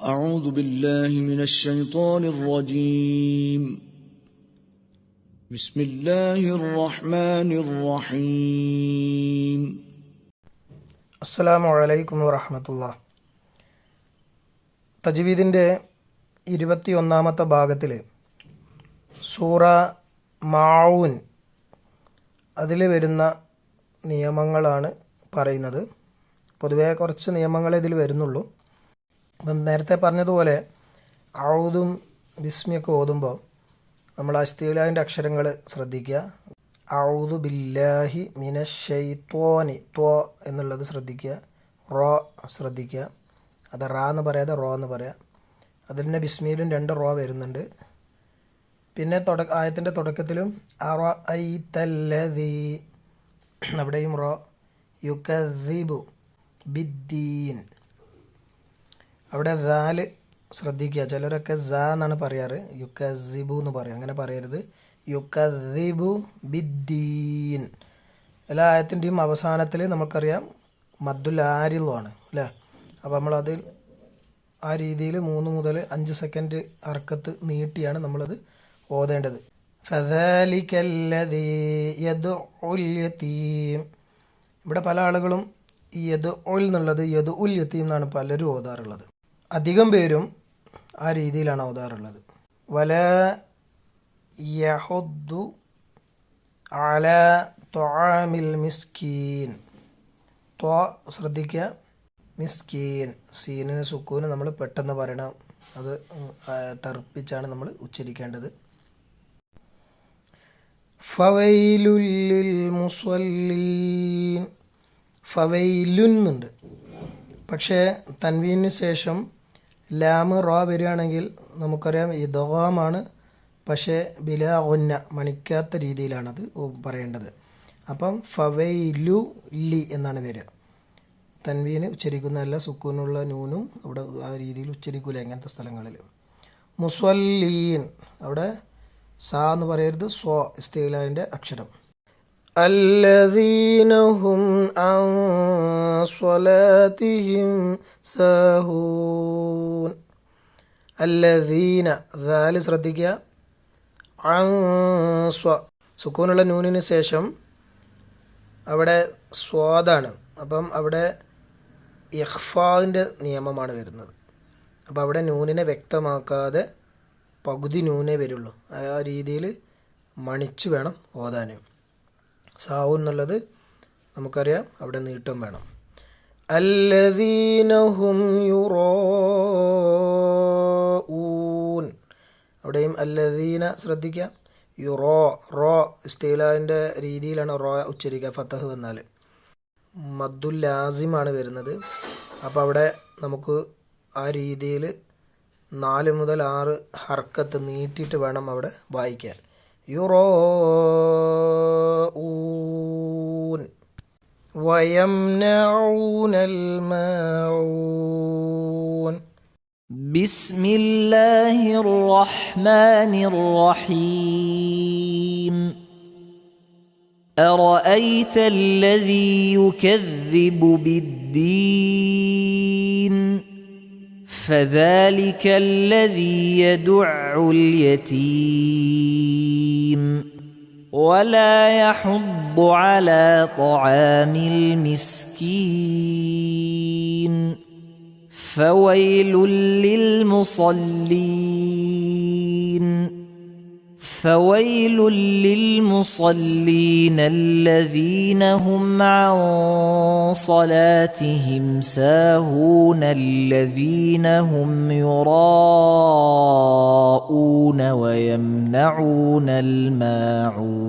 أعوذ بالله من الشيطان الرجيم بسم الله الرحمن الرحيم അസ്സലാമു അലൈക്കും വറഹമത്തുള്ള തജ്വീദിൻ്റെ ഇരുപത്തിയൊന്നാമത്തെ ഭാഗത്തിൽ സൂറ മാവൂൻ അതിൽ വരുന്ന നിയമങ്ങളാണ് പറയുന്നത് പൊതുവേ കുറച്ച് നിയമങ്ങളെ ഇതിൽ വരുന്നുള്ളൂ അപ്പം നേരത്തെ പറഞ്ഞതുപോലെ ഔദും ബിസ്മിയൊക്കെ ഓതുമ്പോൾ നമ്മൾ അസ്തീലാവിന്റെ അക്ഷരങ്ങൾ ശ്രദ്ധിക്കുക. ഔദു ബില്ലാഹി മിനഷൈത്വാനി ത്വോ എന്നുള്ളത് ശ്രദ്ധിക്കുക. റോ ശ്രദ്ധിക്കുക. അത് റാ എന്ന് പറയാതെ റോ എന്ന് പറയാം. അതിൽ തന്നെ ബിസ്മിയിലും രണ്ട് റോ വരുന്നുണ്ട്. പിന്നെ തുട ആയത്തിന്റെ തുടക്കത്തിലും അറ ഐ തല്ലതി അവിടെയും റോ. യുക്കീബു ബിദ്ദീൻ. അവിടെ ദാൽ ശ്രദ്ധിക്കുക. ചിലരൊക്കെ സ എന്നാണ് പറയാറ്. യുക്കസിബു എന്ന് പറയും. അങ്ങനെ പറയരുത്. യുക്കസിബു ബിദ്ദീൻ. എല്ലാ ആയത്തിന്റെയും അവസാനത്തിൽ നമുക്കറിയാം മദ്ദുൽ ആരിലുമാണ് അല്ലേ? അപ്പോൾ നമ്മളത് ആ രീതിയിൽ മൂന്ന് മുതൽ അഞ്ച് സെക്കൻഡ് അർക്കത്ത് നീട്ടിയാണ് നമ്മളത് ഓതേണ്ടത്. ഇവിടെ പല ആളുകളും ഈ യദ് ഉൽ എന്നുള്ളത് യദ് ഉൽ യത്തീം എന്നാണ് പലരും ഓതാറുള്ളത്. അധികം പേരും ആ രീതിയിലാണ് ഓതാറുള്ളത് വല യഹുദ്ദു അല തോമിൽ മിസ്കീൻ. ത്വ ശ്രദ്ധിക്കുക. മിസ്കീൻ സീനിന് സുക്കൂന് നമ്മൾ പെട്ടെന്ന് പറയണം. അത് തർപ്പിച്ചാണ് നമ്മൾ ഉച്ചരിക്കേണ്ടത്. ഫവൈലുല്ലിൽ മുസ്വല്ലീൻ. ഫവൈലുന്നുണ്ട്. പക്ഷേ തൻവീനു ശേഷം ലാമ് റോ വരികയാണെങ്കിൽ നമുക്കറിയാം ഈ ഇദോമാണ് പക്ഷേ ബില ഒന്ന മണിക്കാത്ത രീതിയിലാണത് പറയേണ്ടത്. അപ്പം ഫവൈലു ലി എന്നാണ് വരിക തൻവീന് ഉച്ചരിക്കുന്നതല്ല സുക്കൂനുള്ള നൂനും അവിടെ ആ രീതിയിൽ ഉച്ചരിക്കൂല അങ്ങനത്തെ സ്ഥലങ്ങളിൽ. മുസ്വല്ലീൻ അവിടെ സ എന്ന് പറയരുത് സ്വ ഇസ്തീലാവിന്റെ അക്ഷരം. الذين هم عن صلاتهم ساهون الذين ذال ശ്രദ്ധിക്കുക അൻ സ്വ സുക്കൂനുള്ള നൂനിന് ശേഷം അവിടെ സ്വാദാണ് അപ്പം അവിടെ ഇഹ്ഫാവിൻ്റെ നിയമമാണ് വരുന്നത് അപ്പോൾ അവിടെ നൂനിനെ വ്യക്തമാക്കാതെ പകുതി നൂനേ വരുള്ളൂ ആ രീതിയിൽ മണിച്ചു വേണം ഓതാനും സാവു എന്നുള്ളത് നമുക്കറിയാം. അവിടെ നീട്ടം വേണം. അല്ലദീനഹും യുറോഊൻ. അവിടെയും അല്ലദീന ശ്രദ്ധിക്കുക യുറോ റോ ഇസ്തീലാവിന്റെ രീതിയിലാണ് റോ ഉച്ചരിക്കുക ഫത്തഹ് വന്നാൽ. മദ്ദുൽ ലാസിമാണ് വരുന്നത്. അപ്പോൾ അവിടെ നമുക്ക് ആ രീതിയിൽ നാല് മുതൽ ആറ് ഹർക്കത്ത് നീട്ടിയിട്ട് വേണം അവിടെ വായിക്കാൻ. يراءون ويمنعون الماعون. بسم الله الرحمن الرحيم. أرأيت الذي يكذب بالدين؟ فذلك الذي يدع اليتيم. ولا يحض على طعام المسكين فويل للمصلين فويل للمصلين الذين هم عن صلاتهم ساهون الذين هم يراءون يمنعون الماعون